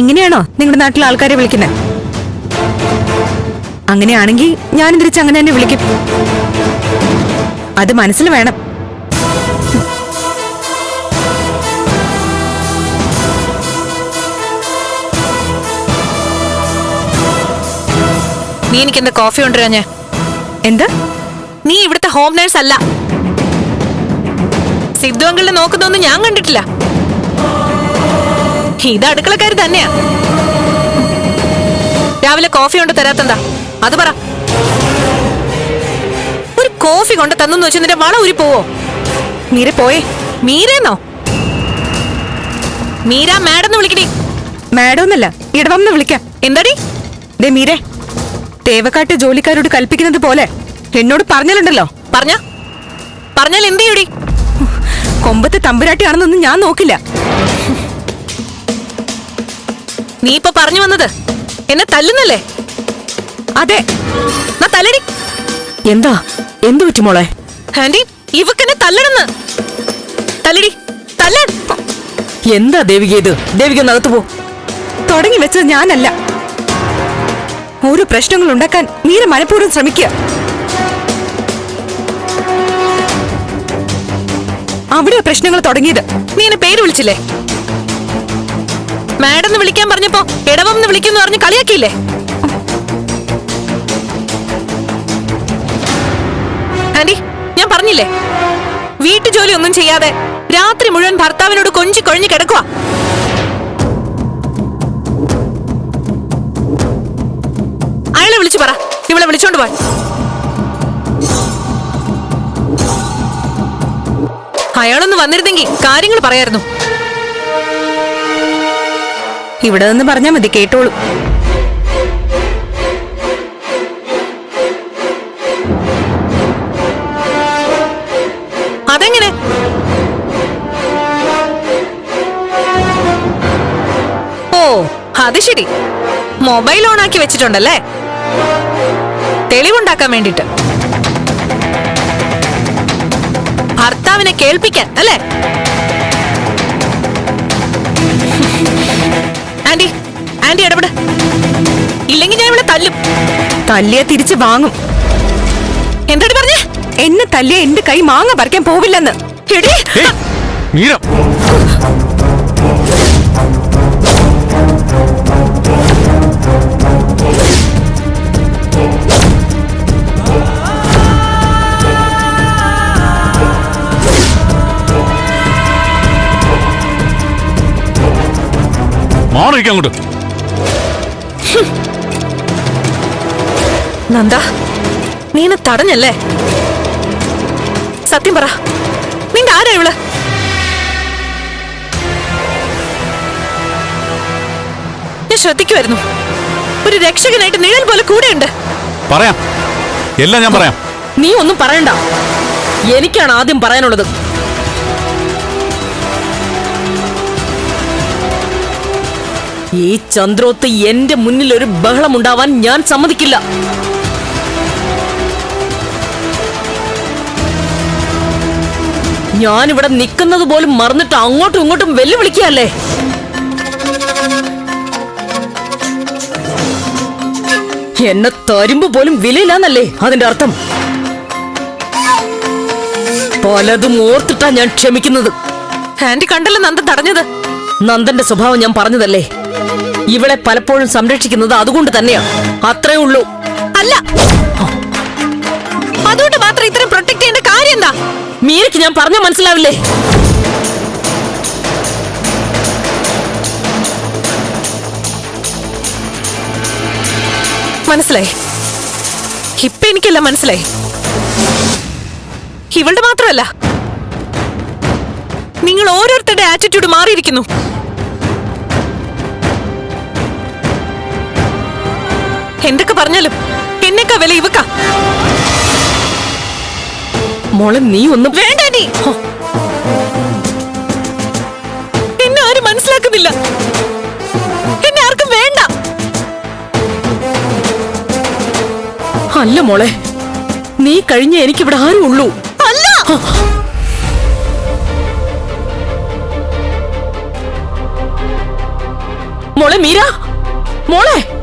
ഇങ്ങനെയാണോ നിങ്ങളുടെ നാട്ടിലെ ആൾക്കാരെ വിളിക്കുന്നത്? അങ്ങനെയാണെങ്കിൽ ഞാൻ തിരിച്ച് അങ്ങനെ തന്നെ വിളിക്കും. അത് മനസ്സിൽ വേണം. നീ എനിക്ക് എന്താ കോഫി കൊണ്ടുവരാ ഞാൻ എന്താ? നീ ഇവിടുത്തെ ഹോം നേഴ്സ് അല്ല. സിദ്ധു അങ്കിളിനെ നോക്കുന്നൊന്നും ഞാൻ കണ്ടിട്ടില്ല. ഇത് അടുക്കളക്കാർ തന്നെയാ. രാവിലെ കോഫി കൊണ്ട് തരാത്തെന്താ? അത് പറ. ഒരു കോഫി കൊണ്ട് തന്നു വെച്ച് നിന്റെ വള ഊരി പോവോ? മീര പോയേ. മീരേന്നോ? മീര മാഡം വിളിക്കണേ. മാഡം എന്നല്ല ഇടവന്ന് വിളിക്കാം. എന്താടി? ദേ മീരെ തേവക്കാട്ട് ജോലിക്കാരോട് കൽപ്പിക്കുന്നത് പോലെ എന്നോട് പറഞ്ഞാലുണ്ടല്ലോ. പറഞ്ഞ? പറഞ്ഞാൽ എന്ത് ചെയ്യൂടി? കൊമ്പത്ത് തമ്പുരാട്ടിയാണെന്നൊന്നും ഞാൻ നോക്കില്ല. നീ ഇപ്പൊ പറഞ്ഞു വന്നത്? എന്നെ തല്ലുന്നല്ലേ? അതെ. തല്ലടി. എന്താ? എന്തു പറ്റി മോളെ? ആന്റി ഇവക്കെന്നെ തല്ലണെന്ന്. തല്ലടി. തല്ല എന്താ ദേവിക ഇത്? ദേവിക നകത്തു പോ. തുടങ്ങി വെച്ചത് ഞാനല്ല. ഓരോ പ്രശ്നങ്ങൾ ഉണ്ടാക്കാൻ നീര മനഃപൂർവം ശ്രമിക്കുക അവിടെ പ്രശ്നങ്ങൾ തുടങ്ങിയത്. നീ എന്നെ പേര് വിളിച്ചില്ലേ? മാഡം എന്ന് വിളിക്കാൻ പറഞ്ഞപ്പോ ഇടവം എന്ന് വിളിക്കുന്നു പറഞ്ഞ് കളിയാക്കിയില്ലേ? ആന്റി ഞാൻ പറഞ്ഞില്ലേ? വീട്ടു ജോലി ഒന്നും ചെയ്യാതെ രാത്രി മുഴുവൻ ഭർത്താവിനോട് കൊഞ്ചി കൊഴിഞ്ഞു കിടക്കുക അയാളെ വിളിച്ചു പറ. ഇവളെ വിളിച്ചോണ്ട് പോയി അയാളൊന്ന് വന്നിരുന്നെങ്കിൽ കാര്യങ്ങൾ പറയായിരുന്നു. ഇവിടെ നിന്ന് പറഞ്ഞാൽ മതി കേട്ടോളൂ. അതെങ്ങനെ? ഓ അത് ശരി. മൊബൈൽ ഓൺ ആക്കി വെച്ചിട്ടുണ്ടല്ലേ? തെളിവുണ്ടാക്കാൻ വേണ്ടിട്ട് ഭർത്താവിനെ കേൾപ്പിക്കാൻ അല്ലേ? ആന്റി ഇടപെട്. ഇല്ലെങ്കിൽ ഞാൻ ഇവിടെ തല്ലും. തല്ലിയ തിരിച്ചു വാങ്ങും. എന്തോട് പറഞ്ഞേ? എന്നെ തല്ലിയ എന്റെ കൈ മാങ്ങ പറിക്കാൻ പോവില്ലെന്ന്. എടീ, അങ്ങോട്ട്. നന്ദ നീ എന്നെ തടഞ്ഞല്ലേ? സത്യം പറ നിന്റെ ആരാ ഇവൾ? ഞാൻ ശ്രദ്ധിക്കുമായിരുന്നു ഒരു രക്ഷകനായിട്ട് നിഴൽ പോലെ കൂടെയുണ്ട്. പറയാം. എല്ലാം ഞാൻ പറയാം. നീ ഒന്നും പറയണ്ട. എനിക്കാണ് ആദ്യം പറയാനുള്ളത്. ഈ ചന്ദ്രോത്ത് എന്റെ മുന്നിൽ ഒരു ബഹളം ഉണ്ടാവാൻ ഞാൻ സമ്മതിക്കില്ല. ഞാനിവിടെ നിൽക്കുന്നത് പോലും മറന്നിട്ട് അങ്ങോട്ടും ഇങ്ങോട്ടും വെല്ലുവിളിക്കുകയല്ലേ? എന്നെ തരുമ്പ് പോലും വിലയില്ലാന്നല്ലേ അതിന്റെ അർത്ഥം? പലതും ഓർത്തിട്ടാ ഞാൻ ക്ഷമിക്കുന്നത്. ആന്റി കണ്ടല്ലോ നന്ദൻ തടഞ്ഞത്. നന്ദന്റെ സ്വഭാവം ഞാൻ പറഞ്ഞതല്ലേ? ഇവളെ പലപ്പോഴും സംരക്ഷിക്കുന്നത് അതുകൊണ്ട് തന്നെയാണ് അത്രേ ഉള്ളൂ. അല്ല. അതുകൊണ്ട് മാത്രം ഇത്രയും പ്രൊട്ടക്ട് ചെയ്യേണ്ട കാര്യം എന്താ? മീരയ്ക്ക് ഞാൻ പറഞ്ഞ മനസ്സിലാവില്ലേ? മനസ്സിലായി? ഇപ്പൊ എനിക്കല്ല മനസ്സിലായി. ഇവളുടെ മാത്രമല്ല. നിങ്ങൾ ഓരോരുത്തരുടെ ആറ്റിറ്റ്യൂഡ് മാറിയിരിക്കുന്നു. എന്തൊക്കെ പറഞ്ഞാലും എന്നെക്കാ വില ഇവക്ക. മോളെ നീ ഒന്നും വേണ്ട നീ. എന്നെ ആരും മനസ്സിലാക്കുന്നില്ല. എന്നെ ആർക്കും വേണ്ട. അല്ല മോളെ നീ കഴിഞ്ഞ എനിക്കിവിടെ ആരും ഉള്ളൂ. അല്ല. മോളെ മീര. മോളെ.